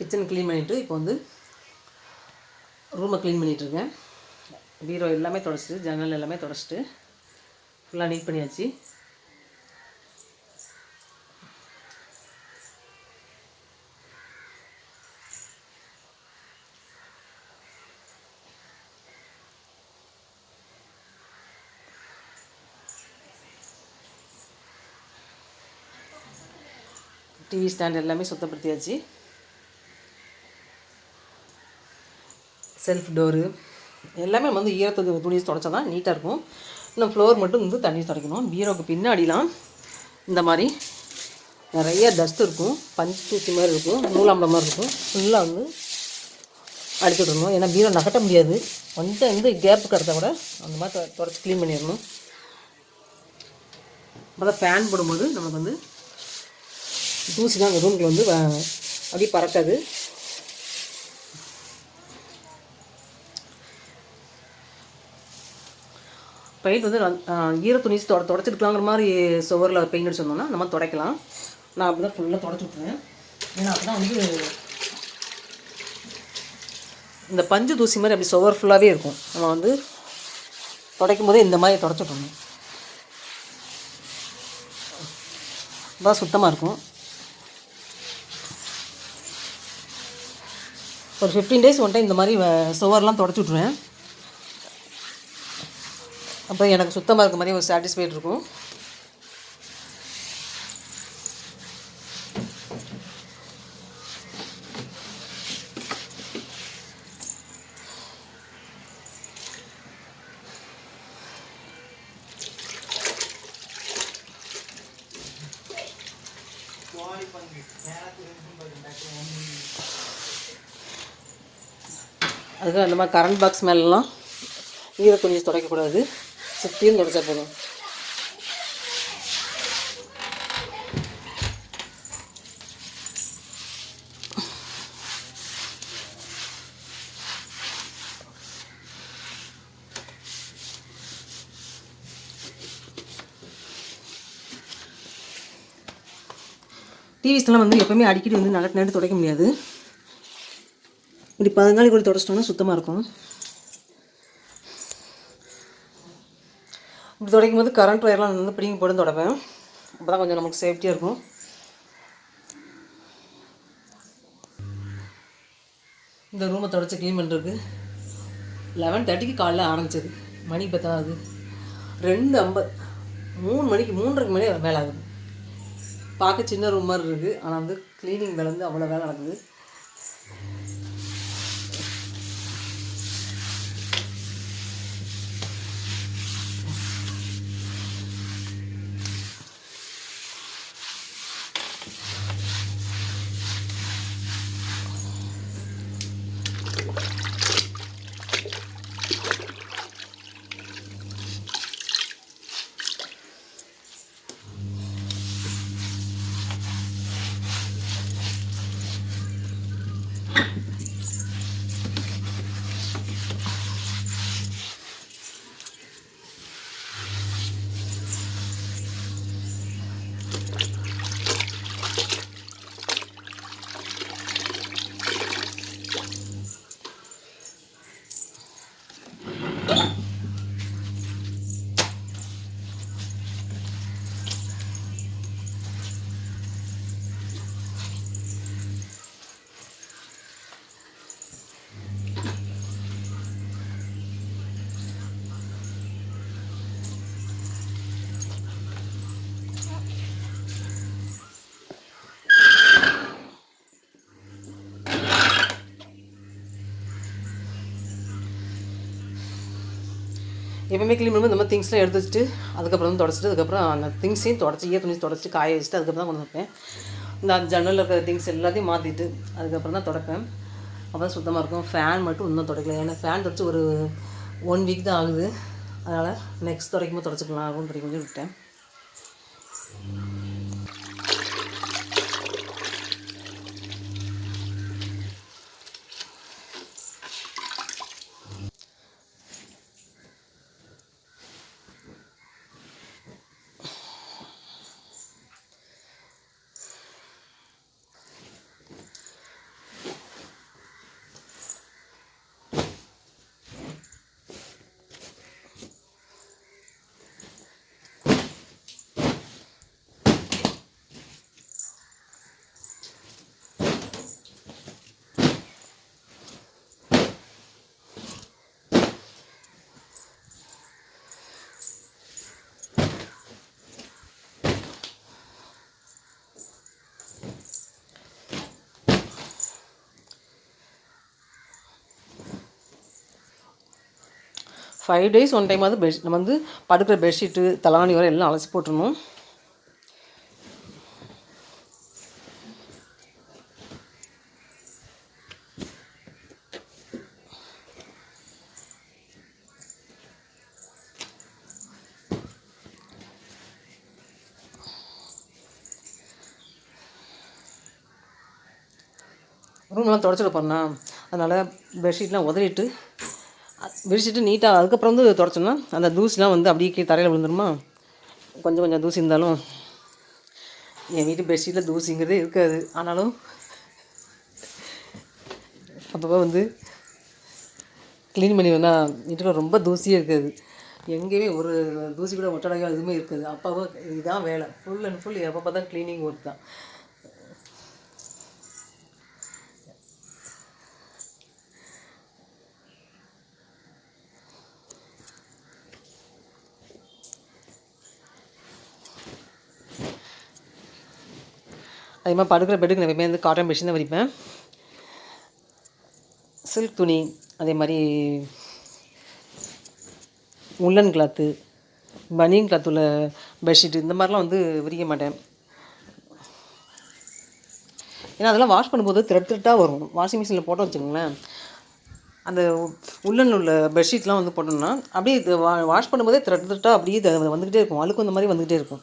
Kitchen clean பண்ணிவிட்டு இப்போ வந்து ரூமை க்ளீன் பண்ணிகிட்ருக்கேன் பீரோ எல்லாமே தொடச்சிட்டு ஜன்னல் எல்லாமே தொடச்சிட்டு ஃபுல்லாக நீட் பண்ணியாச்சு. டிவி ஸ்டாண்ட் எல்லாமே சுத்தப்படுத்தியாச்சு. செல்ஃப் டோரு எல்லாமே வந்து ஈரத்துக்கு துணி தொடச்சா தான் நீட்டாக இருக்கும். இன்னும் ஃப்ளோர் மட்டும் வந்து தண்ணி துடைக்கணும். பீரோக்கு பின்னாடிலாம் இந்த மாதிரி நிறைய டஸ்ட் இருக்கும். பஞ்சு தூசி மாதிரி இருக்கும். நூலாம்பளம் மாதிரி இருக்கும். ஃபுல்லாக வந்து அடிச்சு விடணும். ஏன்னா பீரோ நகட்ட முடியாது. கொஞ்சம் வந்து கேப்பு கிடச்சா கூட அந்த மாதிரி தொடச்சி க்ளீன் பண்ணிடணும். அப்போ தான் ஃபேன் போடும்போது நமக்கு வந்து தூசி தான் அந்த ரூமுக்கு வந்து வ- அப்படியே பறக்காது. பெயிண்ட் வந்து ஈர துணி தொட தொடச்சிருக்கலாங்கிற மாதிரி சுவரில் பெயிண்ட் அடிச்சிருந்தோம்னா நம்ம துடைக்கலாம். நான் அப்படி தான் ஃபுல்லாக தொடச்சி விட்ருவேன் ஏன்னா தான் வந்து இந்த பஞ்சு தூசி மாதிரி அப்படி சுவர் ஃபுல்லாகவே இருக்கும். நம்ம வந்து துடைக்கும் போதே இந்த மாதிரி தொடச்சி தான் சுத்தமாக இருக்கும். ஒரு ஃபிஃப்டீன் டேஸ் ஒன் டைம் இந்த மாதிரி சுவர்லாம் தொடச்சி விட்ருவேன் அப்போ எனக்கு சுத்தமாக இருக்க மாதிரி ஒரு சாட்டிஸ்ஃபைட் இருக்கும். அதுக்கு அந்த மாதிரி கரண்ட் பாக்ஸ் மேலெலாம் ஈர கொஞ்சம் துடைக்கக்கூடாது. சுற்றியும் துடைச்சா போதும் டிவிஸ்லாம் வந்து எப்பவுமே அடிக்கடி வந்து நல்ல நேரம் துடைக்க முடியாது. இப்படி பதினாலு கூட தொடச்சிட்டோம்னா சுத்தமாக இருக்கும். இப்படி துடைக்கும் போது கரண்ட் ஒயர்லாம் வந்து பிடிங்கி போட்டு துடைப்பேன். அப்போ தான் கொஞ்சம் நமக்கு சேஃப்டியாக இருக்கும். இந்த ரூமை தொடச்சி க்ளீன் பண்ணுறதுக்கு லெவன் தேர்ட்டிக்கு காலைல ஆரம்பிச்சது. மணி பார்த்தா ஆகுது? ரெண்டு ஐம்பது. மூணு மணிக்கு மூன்றரைக்கு மணி வேலை ஆகுது. பார்க்க சின்ன ரூம் மாதிரி இருக்குது ஆனால் வந்து க்ளீனிங் வேலை வந்து அவ்வளோ வேலை நடக்குது. எப்பவுமே க்ளீன் பண்ணும்போது நம்ம திங்ஸ்லாம் எடுத்து வச்சுட்டு அதுக்கப்புறம் வந்து தொடச்சிட்டு அதுக்கப்புறம் அந்த திங்ஸையும் தொடச்சி ஈர துணி தொடச்சி காய வச்சுட்டு அதுக்கப்புறம் தான் கொண்டு வைப்பேன். இந்த ஜன்னலில் இருக்கிற திங்ஸ் எல்லாத்தையும் மாற்றிட்டு அதுக்கப்புறம் தான் தொடப்பேன். அப்போ தான் சுத்தமாக இருக்கும். ஃபேன் மட்டும் இன்னும் துடைக்கல. ஏன்னா ஃபேன் தொடச்சி ஒரு ஒன் வீக் தான் ஆகுது. அதனால் நெக்ஸ்ட் துடைக்கும்போது தொடச்சிக்கலாம் அப்படின்னு சொல்லி கொஞ்சம் விட்டேன் ஃபைவ் டேஸ் ஒன் டைமாவது பெட் நம்ம வந்து படுக்கிற பெட்ஷீட்டு தலாணி வரை எல்லாம் அலசி போட்டுருணும் ரூம்லாம் தொடச்சிட போறேன்னா அதனால் பெட்ஷீட்லாம் உதறிட்டு விரிச்சிட்டு நீட்டாக அதுக்கப்புறம் வந்து தொடச்சோம்னா அந்த தூசிலாம் வந்து அப்படியே கீழே தரையில் விழுந்துருமா? கொஞ்சம் கொஞ்சம் தூசி இருந்தாலும் என் வீட்டு பெட்ஷீட்டில் தூசிங்கிறதே இருக்காது. ஆனாலும் அப்பப்போ வந்து க்ளீன் பண்ணி வந்தால் வீட்டில் ரொம்ப தூசியே இருக்காது. எங்கேயுமே ஒரு தூசி கூட ஒட்டடையோ எதுவுமே இருக்காது. அப்பப்போ இதுதான் வேலை. ஃபுல் அண்ட் ஃபுல் எப்பப்போ தான் க்ளீனிங் ஒர்க் தான். அதே மாதிரி படுக்கிற பெட்டுக்கு நான் எப்பவுமே வந்து காட்டன் பெட்ஷீட் தான் விரிப்பேன். சில்க் துணி அதே மாதிரி உல்லன் கிளாத்து பனியன் கிளாத் உள்ள பெட்ஷீட் இந்த மாதிரிலாம் வந்து விரிக்க மாட்டேன். ஏன்னா அதெல்லாம் வாஷ் பண்ணும்போது திரட் த்ரெட்டாக வரும். வாஷிங் மிஷினில் போட்டோம் வச்சுக்கோங்களேன். அந்த உள்ளன் உள்ள பெட்ஷீட்லாம் வந்து போட்டோம்னா அப்படியே வா வாஷ் பண்ணும்போதே திரட்டு த்ரெட்டாக அப்படியே வந்துக்கிட்டே இருக்கும். அழுக்கு அந்த மாதிரி வந்துக்கிட்டே இருக்கும்.